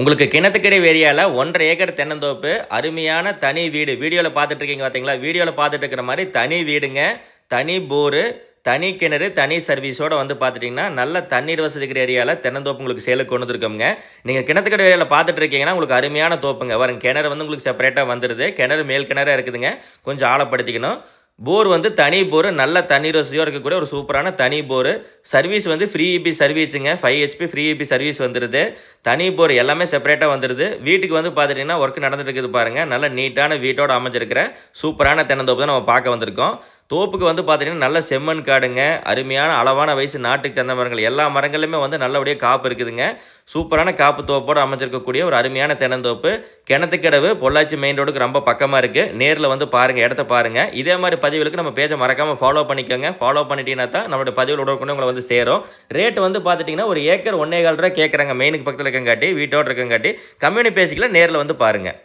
உங்களுக்கு கிணத்துக்கடை ஏரியாவில் ஒன்றரை ஏக்கர் தென்னந்தோப்பு அருமையான தனி வீடு. வீடியோவில் பார்த்துட்டு இருக்கீங்க பார்த்தீங்களா வீடியோவில் பார்த்துட்டு இருக்கிற மாதிரி தனி வீடுங்க தனி போரு தனி கிணறு தனி சர்வீஸோட வந்து பார்த்துட்டிங்கன்னா நல்ல தண்ணீர் வசதி இருக்கிற ஏரியாவில் தென்னந்தோப்பு உங்களுக்கு சேலுக்கு கொண்டு வந்துருக்கோங்க நீங்கள் கிணத்துக்கடை ஏரியாவில் பார்த்துட்டு இருக்கீங்கன்னா உங்களுக்கு அருமையான தோப்புங்க. வரும் கிணறு வந்து உங்களுக்கு செப்பரேட்டாக வந்துடுது கிணறு மேல் கிணறாக இருக்குதுங்க. கொஞ்சம் ஆழப்படுத்திக்கணும். போர் வந்து தனி போர் நல்ல தனி வசதியோடு இருக்கக்கூடிய ஒரு சூப்பரான தனி போர். சர்வீஸ் வந்து free EB சர்வீஸுங்க. Five HP free EB service வந்துடுது தனி போர் எல்லாமே செப்பரேட்டாக வந்துடுது வீட்டுக்கு வந்து பார்த்துட்டிங்கன்னா ஒர்க் நடந்துட்டு இருக்குது பாருங்கள் நல்ல நீட்டான வீட்டோட அமைஞ்சிருக்கிற சூப்பரான தென்னந்தோப்பு தான் நம்ம பார்க்க வந்திருக்கோம். தோப்புக்கு வந்து பார்த்தீங்கன்னா நல்ல செம்மண் காடுங்க. அருமையான அளவான வயசு நாட்டுக்கு தந்த மரங்கள் எல்லா மரங்களுமே வந்து நல்லபடியாக காப்பு இருக்குதுங்க. சூப்பரான காப்பு தோப்போடு அமைஞ்சிருக்கக்கூடிய ஒரு அருமையான தென்னந்தோப்பு. கிணத்துக்கடவு பொள்ளாச்சி மெயின் ரோடுக்கு ரொம்ப பக்கமாக இருக்குது நேரில் வந்து பாருங்கள் இடத்த பாருங்கள் இதே மாதிரி பதிவுகளுக்கு நம்ம பேஜை மறக்காமல் ஃபாலோ பண்ணிக்கோங்க. ஃபாலோ பண்ணிட்டீங்கன்னா தான் நம்மளோட பதிவில் உடனே உங்களை வந்து சேரும். ரேட் வந்து பார்த்துட்டிங்கன்னா ஒரு ஏக்கர் ஒன்றே கால் ரூபா கேட்குறாங்க மெயினுக்கு பக்கத்தில் இருக்கங்காட்டி வீட்டோட இருக்கங்காட்டி. கம்யூனி பேசிக்கலாம் நேரில் வந்து பாருங்கள்